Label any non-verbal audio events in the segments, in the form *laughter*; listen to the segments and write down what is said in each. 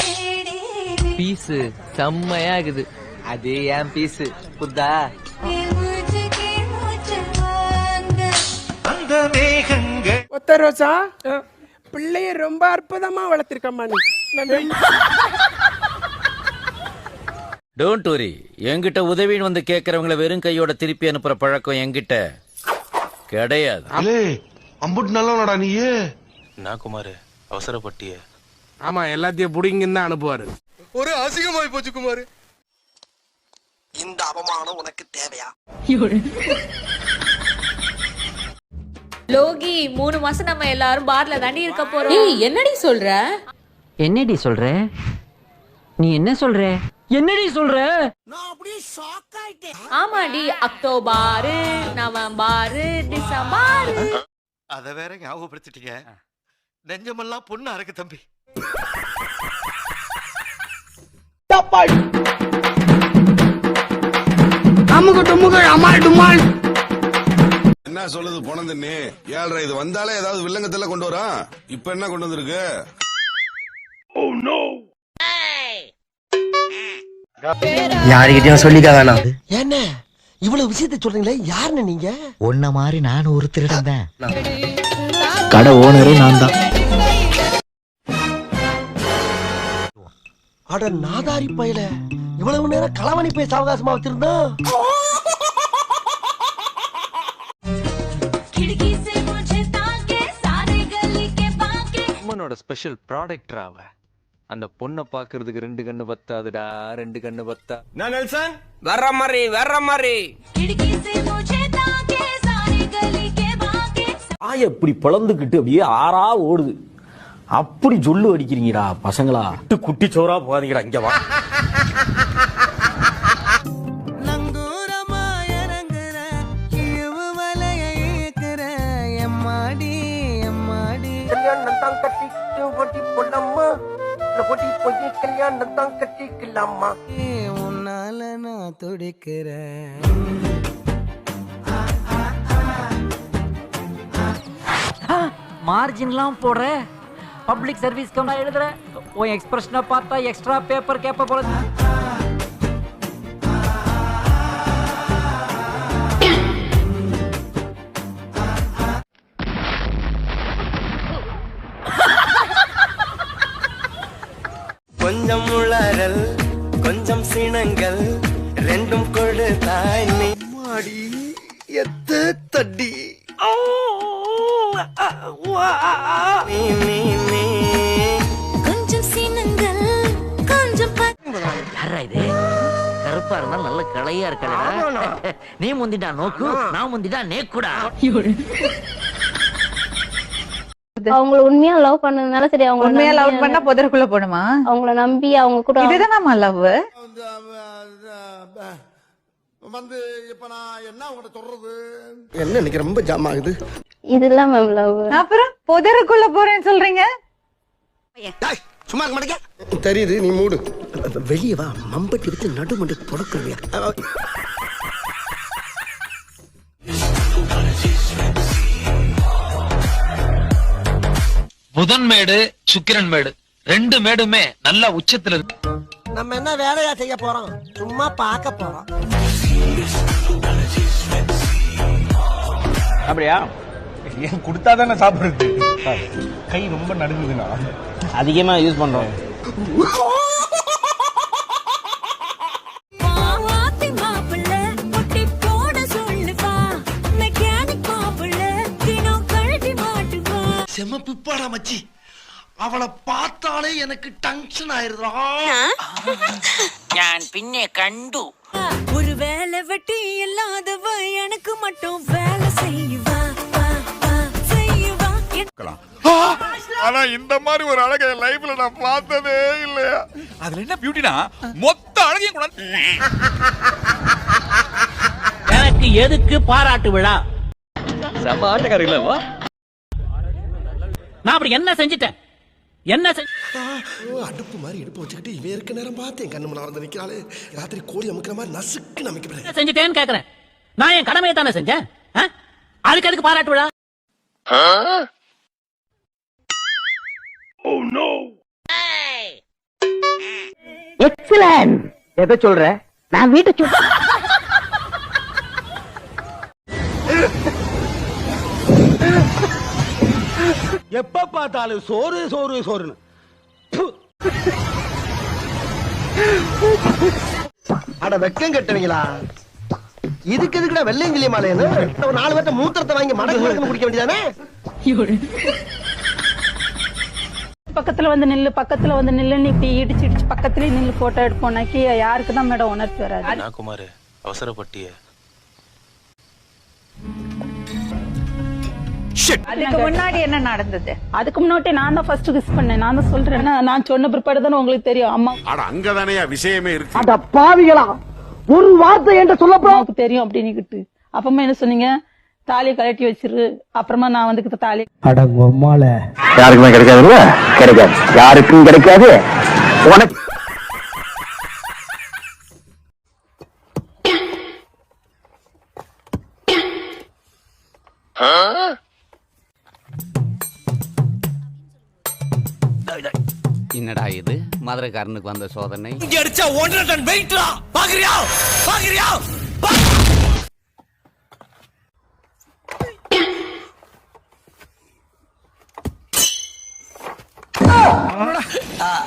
தேடி பீஸு செம்மையா இருக்குது அது ஏன் பீஸு? புத்தா. ஒத்த ரோசா பிள்ளைய ரொம்ப அற்புதமா வளர்த்திருக்கம்மா நீ. நன்றி. டோன்ட் வரி என்கிட்ட உதவின்னு வந்து கேட்கறவங்கள வெறும் கையோட திருப்பி அனுப்புற பழக்கம் என்கிட்ட கிடையாது. அலே அம்புட்டு நல்லவனடா நீயே. நான் குமார்? அவசரப்பட்டிய. ஆமா எல்லாத்தையும் புடிங்கன்னு தான் அனுப்புவாரு. ஒரு அசிங்கமாய் போச்சு குமார். இந்த அவமானம் உனக்கு தேவையா? *laughs* லோகி மூணு மாசம் நம்ம எல்லாரும் பார்ல தாண்டி இருக்க போறோம். ஏய் என்னடி சொல்ற? என்னடி சொல்ற? நீ என்ன சொல்ற? என்னடி சொல்ற? ஆமாடி அக்டோபர் நவம்பர் டிசம்பர். அத வேற ஞாபகப்படுத்திட்டீங்க. நெஞ்சமெல்லாம் பொண்ணு அறக்கு தம்பி. அமுகு டுமுகு அமால் டுமால் என்ன சொல்லுது போனதுன்னு ஏழ்ரை இது வந்தாலே ஏதாவது வில்லங்கத்துல கொண்டு வரா இப்ப என்ன கொண்டு வந்திருக்கு? யாருக்கிட்டயும் சொல்லிக்க என்ன? இவ்வளவு விஷயத்த சொல்றீங்களே? யாருன்னு நீங்க? உன்ன மாதிரி நானும் ஒரு திருடன் கடை ஓனரும் நான் தான். அட நாதாரி பயல. இவ்வளவு நேரம் களவணி பேச அவகாசமா வச்சிருந்தா? ஸ்பெஷல் ப்ராடக்ட் அவன் அந்த பொண்ணை பாக்குறதுக்கு ரெண்டு கண்ணு பத்தாதுடா ரெண்டு கண்ணு பத்தா. நான் நெல்சன்? வர்ற மாதிரி வர்ற மாதிரி. ஆய் அப்படி பிளந்துக்கிட்டு அப்படியே ஆறா ஓடுது. அப்படி சொல்லு அடிக்கிறீங்கடா பசங்களா. குட்டி சோறா போகாதீங்கடா இங்க வா. ஓட்டி போய் கல்யாணம் தான் கட்டிக்கலாமா? உன்னால நான் துடிக்கிறேன். மார்ஜின்லாம் போடுற. பப்ளிக் சர்வீஸ் கம்னா எழுதுற உன் எக்ஸ்பிரஷனை பார்த்தா எக்ஸ்ட்ரா பேப்பர் கேப்ப போல கொஞ்சம் உளறல் கொஞ்சம் சினங்கள் ரெண்டும் கொடுத்தாய் நீ. மாடி எத்த நீ கொஞ்சம் சினங்கள் கொஞ்சம் இது? கருப்பா இருந்தா நல்ல கலையா இருக்கடா நீ முந்திட்டா நோக்கு. நான் முந்திட்டா நேக்குடா. அவங்கள உண்மையா லவ் பண்ணதுனால சரி அவங்க உண்மையா லவ் பண்ணா புதருக்குள்ள போணுமா? அவங்கள நம்பி அவங்க கூட இதுதானாமா லவ் வந்து இப்ப நான் என்ன உங்கள்கிட்ட சொல்றது? என்ன இன்னைக்கு ரொம்ப ஜாம் ஆகுது? இதெல்லாம் மேம் லவ் அப்புறம் புதருக்குள்ள போறேன்னு சொல்றீங்க? சும்மா இருக்க மாட்டேங்க. தெரியுது நீ மூடு. வெளியே வா. மம்பட்டி வச்சு நடுமண்டு புடக்கலையா புதன் மேடு சுக்கிரன் மேடு. ரெண்டு மேடுமே நல்ல உச்சத்துல இருக்கு. நம்ம என்ன வேலையா செய்ய போறோம்? சும்மா பார்க்க போறோம். அப்படியா? ஏன் கொடுத்தா தானே சாப்பிடுறது? கை ரொம்ப நடுங்குதுண்ணா. அதிகமா யூஸ் பண்றோம். மச்சி அவளை பார்த்தாலே எனக்கு டங்ஷன் ஆயிருதா நான் பின்னே கண்டு. ஒரு வேலை வெட்டி இல்லாதவ எனக்கு மட்டும் வேலை செய்வா ஆனா இந்த மாதிரி ஒரு அழகை லைஃப்ல நான் பார்த்ததே இல்லையா? அதுல என்ன பியூட்டினா மொத்த அழகையும் கூட எனக்கு எதுக்கு பாராட்டு விழா? சமாட்டக்காரங்களா நான் அப்படி என்ன செஞ்சிட்டேன்? என்ன அடுப்பு மாதிரி எடுப்பு வச்சுக்கிட்டு இவன் இருக்க நேரம் பார்த்து என் கண்ணு மணி நிக்கிறாளே. ராத்திரி கோழி அமுக்கிற மாதிரி நசுக்கு நமிக்கிறேன் செஞ்சுட்டேன்னு கேக்குறேன். நான் என் கடமையை தானே செஞ்சேன்? ஆ? அதுக்கு எதுக்கு பாராட்டு விழா? எக்ஸலன்ட் எதை சொல்ற? நான் வீட்டை சொல்ற எப்ப பார்த்தாலும் சோறு சோறு சோறுன்னு. அட வெக்கம் கட்டுவீங்களா இதுக்கு எதுக்குடா வெள்ளையங்கிலி மாலைன்னு ஒரு நாலு பேர்த்த மூத்திரத்தை வாங்கி மடக்கு மடக்கு குடிக்க வேண்டியதானே? பக்கத்துல வந்து நில்லு பக்கத்துல வந்து நில்லு நீ இப்படி இடிச்சு இடிச்சு பக்கத்துலயே நில்லு போட்டோ எடுப்போம்னாக்கி யாருக்கு தான் மேடம் உணர்ச்சி வராது. குமார் அவசரப்பட்டிய. அதுக்கு முன்னாடி என்ன நடந்தது? அதுக்கு முன்னாடி நான் தான் ஃபர்ஸ்ட் கிஸ் பண்ணேன். நான் தான் சொல்றேன். நான் சொன்ன பிற்பாடு தானே உங்களுக்கு தெரியும். அம்மா. அட அங்கதானே விஷயமே இருக்கு. அட பாவிகளா? ஒரு வார்த்தை என்கிட்ட சொல்லப்போ தெரியும் அப்படின்னுக்கிட்டு. அப்பமா என்ன சொன்னீங்க? தாலியை கழட்டி வச்சிரு. அப்புறமா நான் வந்து தாலி யாருக்குமே கிடைக்காதுல்ல? கிடைக்காது. யாருக்கும் கிடைக்காது. உனக்கு என்னடா இது? மதுரைக்காரனுக்கு வந்த சோதனை.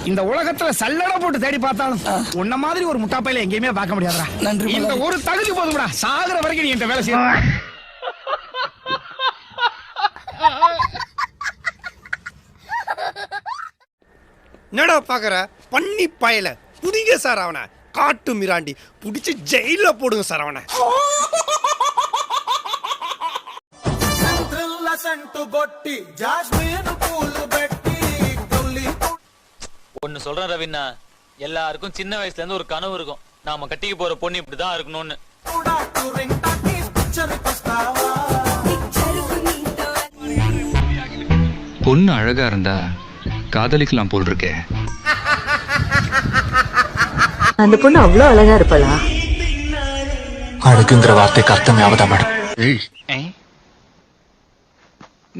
இந்த உலகத்துல சல்லடை போட்டு தேடி பார்த்தாலும் உன்ன மாதிரி ஒரு முட்டாப்பையில எங்கேயுமே பார்க்க முடியாதுடா. நன்றி இந்த ஒரு தகுதி போதும்டா. சாகுற வரைக்கும் நீ என்கிட்ட வேலை செய்ய என்னடா பாக்குற? பண்ணி பயல. புடிங்க சார் அவனை. காட்டு மிராண்டி. புடிச்சு ஜெயில போடுங்க சார் அவனை. ஒன்னு சொல்றேன் ரவிண்ணா எல்லாருக்கும் சின்ன வயசுல இருந்து ஒரு கனவு இருக்கும். நாம கட்டிக்க போற பொண்ணு இப்படிதான் இருக்கணும்னு. பொண்ணு அழகா இருந்தா காதலிக்கலாம் போல் இருக்கே அந்த பொண்ணு அவ்வளவு அழகா இருப்பலா அழகுங்கிற வார்த்தைக்கு அர்த்தமே அவதா மேடம்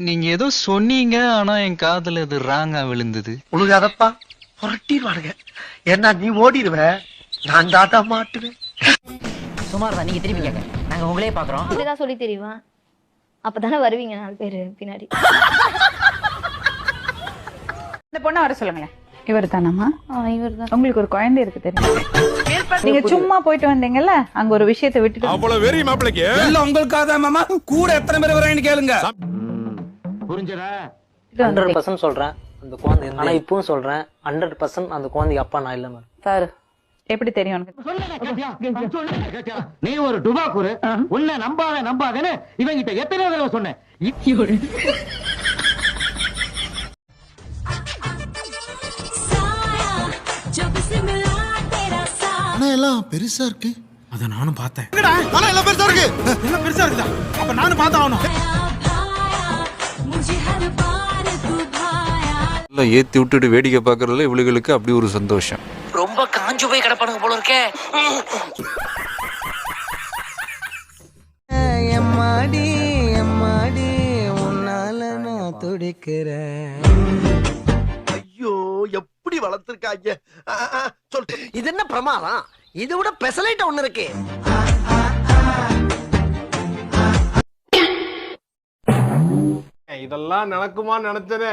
நீங்க ஏதோ சொன்னீங்க ஆனா என் காதல அது ராங்கா விழுந்தது. உழுகாதப்பா புரட்டிடுவானுங்க. ஏன்னா நீ ஓடிடுவ. நான் தாட்டா மாட்டுவேன். சுமார் தான் நீங்க திருப்பி கேட்க. நாங்க உங்களே பாக்குறோம். இப்படிதான் சொல்லி தெரியுமா? அப்பதானே வருவீங்க நாலு பேரு பின்னாடி. இந்த பொண்ணை வர சொல்லுங்களேன். இவர் தானம்மா இவர் தான் உங்களுக்கு ஒரு குழந்தை இருக்கு தெரியும்? நீங்க சும்மா போயிட்டு வந்தீங்கல்ல அங்க ஒரு விஷயத்தை விட்டுட்டு அவ்வளவு வெறி மாப்பிளைக்கு. எல்லாம் உங்களுக்காக தான் மாமா? கூட எத்தனை பேர் வரேன்னு கேளுங்க. புரிஞ்சதா? வந்தீங்க. பர்சன்ட் சொல்றேன். அந்த குழந்தை ஆனா இப்பவும் சொல்றேன். ஹண்ட்ரட் பர்சன்ட் அந்த குழந்தைக்கு அப்பா நான் இல்ல மேடம் சார் எப்படி தெரியும் உனக்கு? நீ ஒரு டுபாக்குரு உன்னை நம்பாத நம்பாதேன்னு இவங்கிட்ட எத்தனை தடவை சொன்னேன். ஆனா எல்லாம் பெருசா இருக்கு. அத நானும் பார்த்தேன். ஆனா எல்லாம் பெருசா இருக்கு. எல்லாம் பெருசா இருக்குதா? அப்ப நானும் பார்த்தாகணும். ஏத்தி விட்டுட்டு வேடிக்கை பாக்குறதுல இவளுகளுக்கு அப்படி ஒரு சந்தோஷம். ரொம்ப காஞ்சு போய் கிடப்பானுங்க போல இருக்கே. எம்மாடி எம்மாடி உன்னால நான் துடிக்கிறேன். எப்படி வளர்த்திருக்காங்க ஆ, ஆ, சொல் இது என்ன பிரமாதம் இதை விட பெசலைட்ட ஒண்ணு இருக்கு இதெல்லாம் நடக்குமா நினைச்சனே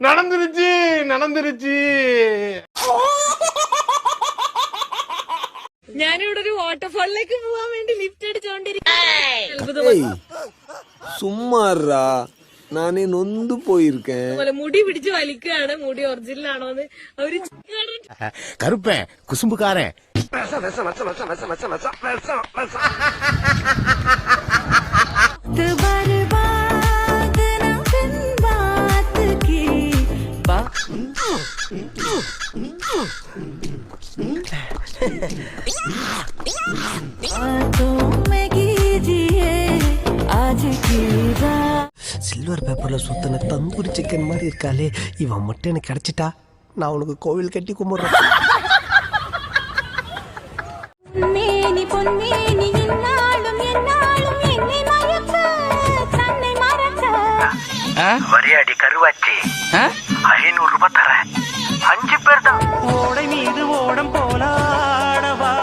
நடந்துருச்சு நடந்துருச்சு ഞാനിവിടെ ഒരു വാട്ടർഫാളിലേക്ക് പോവാൻ വേണ്ടി ലിഫ്റ്റ് അടിച്ചോണ്ടിരിക്കും சும்மாறா നാനേ നൊന്തു പോയിരിക്കேன் മുടി പിടിച്ച് വലിക്കുകയാണ് മുടി ഒറിജിനൽ ആണോ എന്ന് അവര് കറുപ്പേ കുസുമ്പുകാരൻ बार बार இவன் மட்டும் எனக்கு கிடைச்சிட்டா நான் உனக்கு கோவில் கட்டி கும்பிடுறேன். மேனி பொன்மேனி என்னாலும் என்னாலும் என்னை மயக்க தன்னை மறக்க. வரியாடி கருவாச்சி. ஐநூறு ரூபாய் தரேன். அஞ்சு பேர் தான். ஓடை மீது ஓடம் போலாடவா?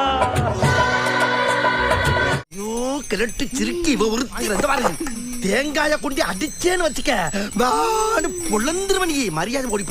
ஐயோ கிழட்டு சிரிக்கி இவ ஒருத்தி பாருங்க தேங்காய கொண்டு அடிச்சேன்னு வச்சுக்க. நானு பொழந்துருவன் மரியாதை ஓடி